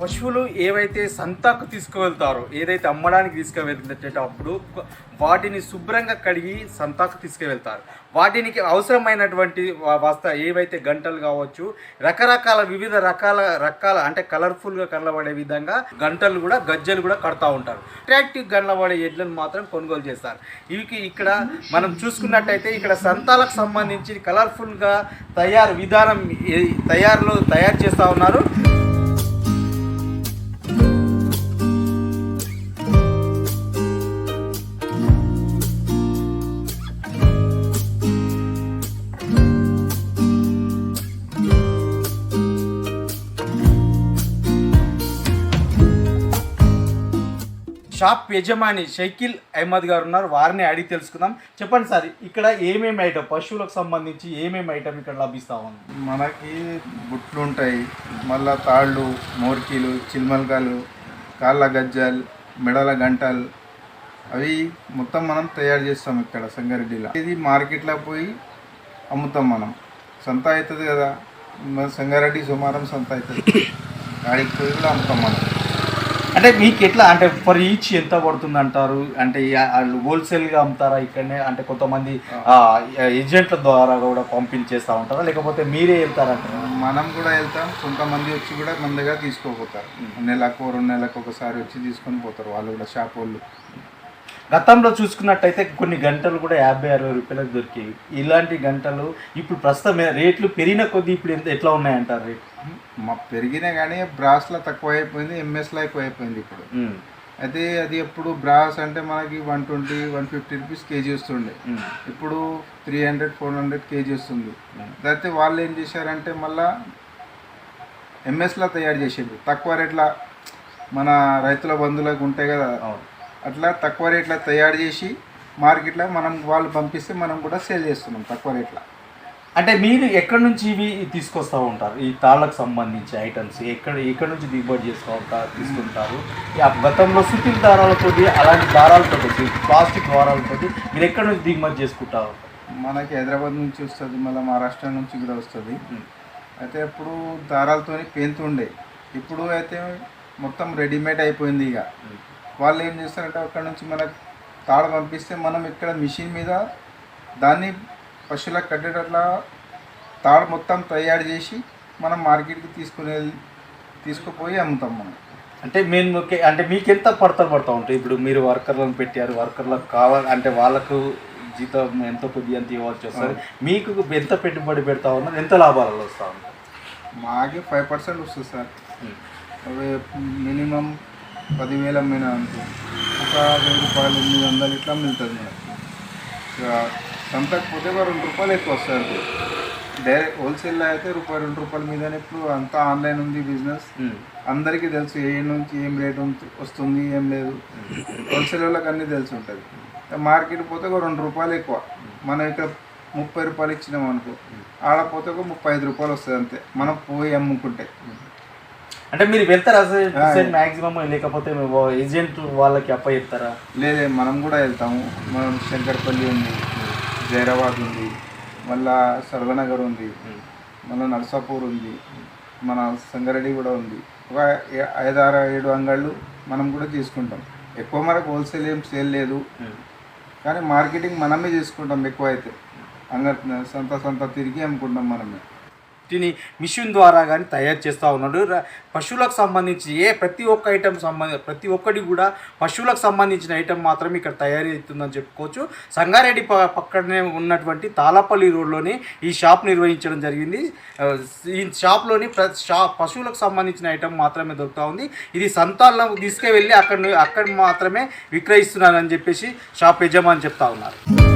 పశువులు ఏవైతే సంతకు తీసుకువెళ్తారో ఏదైతే అమ్మడానికి తీసుకువెళ్తేటప్పుడు వాటిని శుభ్రంగా కడిగి సంతకు తీసుకువెళ్తారు. వాటికి అవసరమైనటువంటి వస్త ఏవైతే గంటలు కావచ్చు రకరకాల వివిధ రకాల రకాల అంటే కలర్ఫుల్గా కనబడే విధంగా గంటలు కూడా గజ్జలు కూడా కడతా ఉంటారు. అట్రాక్టివ్ కనబడే ఎడ్లను మాత్రం కొనుగోలు చేస్తారు. ఇవి ఇక్కడ మనం చూసుకున్నట్టయితే ఇక్కడ సంతాలకు సంబంధించి కలర్ఫుల్గా తయారు విధానం తయారులో తయారు చేస్తూ ఉన్నారు. షాప్ యజమాని షైకిల్ అహ్మద్ గారు ఉన్నారు. వారిని అడిగి తెలుసుకుందాం. చెప్పండి సార్ ఇక్కడ ఏమేమి ఐటమ్ పశువులకు సంబంధించి ఏమేమి ఐటమ్ ఇక్కడ లభిస్తా ఉంది? మనకి బుట్లు ఉంటాయి. మళ్ళా తాళ్ళు మోర్కీలు చిల్మల్కాలు కాళ్ళ గజ్జాలు మెడల గంటలు. అవి మొత్తం మనం తయారు చేస్తాం ఇక్కడ సంగారెడ్డిలో. ఇది మార్కెట్లో పోయి అమ్ముతాం మనం. సంత అవుతుంది కదా. మన సంగారెడ్డి సుమారం సంత అవుతుంది. ఆడికి పోయి కూడా అమ్ముతాం మనం. అంటే మీకు ఎట్లా అంటే ఫర్ ఈచ్ ఎంత పడుతుంది అంటారు అంటే వాళ్ళు హోల్సేల్గా అమ్ముతారా ఇక్కడనే? అంటే కొంతమంది ఏజెంట్ల ద్వారా కూడా పంపించేస్తా ఉంటారా? లేకపోతే మీరే వెళ్తారంటారా? మనం కూడా వెళ్తాం. కొంతమంది వచ్చి కూడా మన దగ్గర తీసుకోపోతారు. నెలకు రెండు నెలలకు ఒకసారి వచ్చి తీసుకొని పోతారు. వాళ్ళు కూడా షాప్ వాళ్ళు. గతంలో చూసుకున్నట్టయితే కొన్ని గంటలు కూడా యాభై అరవై రూపాయలకు దొరికేవి. ఇలాంటి గంటలు ఇప్పుడు ప్రస్తుతం రేట్లు పెరిగిన కొద్దీ ఇప్పుడు ఎంత ఎట్లా ఉన్నాయంటారు రేట్ మా పెరిగినా కానీ బ్రాస్లో తక్కువ అయిపోయింది ఎంఎస్లో ఎక్కువ అయిపోయింది ఇప్పుడు. అయితే అది ఎప్పుడు బ్రాస్ అంటే మనకి one twenty one fifty rupees KG వస్తుండే. ఇప్పుడు three hundred four hundred KG వస్తుంది. అయితే వాళ్ళు ఏం చేశారంటే మళ్ళా ఎంఎస్లో తయారు చేసేది తక్కువ రేట్ల మన రైతుల బంధువులకు ఉంటాయి కదా. అట్లా తక్కువ రేట్ల తయారు చేసి మార్కెట్లో మనం వాళ్ళు పంపిస్తే మనం కూడా సేల్ చేస్తున్నాం తక్కువ రేట్ల. అంటే మీరు ఎక్కడి నుంచి ఇవి తీసుకొస్తూ ఉంటారు? ఈ తాళ్ళకు సంబంధించి ఐటమ్స్ ఎక్కడ ఎక్కడి నుంచి దిగుబడి చేసుకో తీసుకుంటారు? ఆ గతంలో సుతిల్ దారాలతో అలాంటి దారాలతో ప్లాస్టిక్ దారాలతో మీరు ఎక్కడి నుంచి దిగుమతి చేసుకుంటారు? మనకి హైదరాబాద్ నుంచి వస్తుంది మళ్ళీ మహారాష్ట్ర నుంచి కూడా వస్తుంది. అయితే అప్పుడు దారాలతోని పెంతుండే ఇప్పుడు అయితే మొత్తం రెడీమేడ్ అయిపోయింది ఇక. వాళ్ళు ఏం చేస్తారంటే అక్కడ నుంచి మనకు తాడు పంపిస్తే మనం ఇక్కడ మిషన్ మీద దాన్ని పశువులకు కట్టేటట్లా తాడు మొత్తం తయారు చేసి మనం మార్కెట్కి తీసుకునే తీసుకుపోయి అమ్ముతాం మనం. అంటే మేము అంటే మీకు ఎంత పడతా పడతా ఉంటాయి? ఇప్పుడు మీరు వర్కర్లను పెట్టారు వర్కర్లకు కావాలి అంటే వాళ్ళకు జీతం ఎంత కొద్ది ఎంత ఇవ్వచ్చు వస్తుంది మీకు ఎంత పెట్టుబడి పెడతా ఉన్నారు? ఎంత లాభాలలో వస్తూ ఉంటారు మాకే ఫైవ్ పర్సెంట్ వస్తుంది సార్. అవి మినిమం పదివేల మీద ఒక వెయ్యి రూపాయలు ఎనిమిది వందలు ఇట్లా మిగులుతుంది ఇక సంతకు పోతే ఒక రెండు రూపాయలు ఎక్కువ వస్తుంది డైరెక్ట్ హోల్సేల్లో అయితే రూపాయి రెండు రూపాయల మీదనే ఇప్పుడు అంతా ఆన్లైన్ ఉంది బిజినెస్. అందరికీ తెలుసు ఏ నుంచి ఏం రేట్ వస్తుంది ఏం లేదు. హోల్సేల్ వాళ్ళకి అన్నీ తెలిసి ఉంటుంది. మార్కెట్ పోతే ఒక రెండు రూపాయలు ఎక్కువ. మనం ఇక్కడ ముప్పై రూపాయలు ఇచ్చినాం అనుకో ఆడపోతే ఒక ముప్పై ఐదు రూపాయలు వస్తుంది అంతే. మనం పోయి అమ్ముకుంటే. అంటే మీరు వెళ్తారా ఆ. మ్యాక్సిమం లేకపోతే ఏజెంట్ వాళ్ళకి అప్ప చెప్తారా? లేదే మనం కూడా వెళ్తాము. మనం శంకర్పల్లి ఉంది. జైరాబాద్ ఉంది మళ్ళా సర్వనగర్ ఉంది మళ్ళీ నర్సాపూర్ ఉంది మన సంగారెడ్డి కూడా ఉంది. ఒక ఏ- ఐదారు ఏడు అంగళ్ళు మనం కూడా తీసుకుంటాం. ఎక్కువ మనకు హోల్సేల్ ఏం సేల్ లేదు. కానీ మార్కెటింగ్ మనమే చేసుకుంటాం ఎక్కువ అయితే అంగ సంత సంత తిరిగి అమ్ముకుంటాం మనమే. వాటిని మిషన్ ద్వారా కానీ తయారు చేస్తూ ఉన్నాడు. పశువులకు సంబంధించి ఏ ప్రతి ఒక్క ఐటమ్ సంబంధ ప్రతి ఒక్కటి కూడా పశువులకు సంబంధించిన ఐటమ్ మాత్రమే ఇక్కడ తయారీ అవుతుందని చెప్పుకోవచ్చు. సంగారెడ్డి ప- పక్కనే ఉన్నటువంటి తాళపల్లి రోడ్లోని ఈ షాప్ నిర్వహించడం జరిగింది. ఈ షాప్లోని ప్ర పశువులకు సంబంధించిన ఐటమ్ మాత్రమే దొరుకుతూ ఉంది. ఇది సంతాల్లో తీసుకువెళ్ళి అక్కడ అక్కడ మాత్రమే విక్రయిస్తున్నారని చెప్పేసి షాప్ యజమాని చెప్తా ఉన్నారు.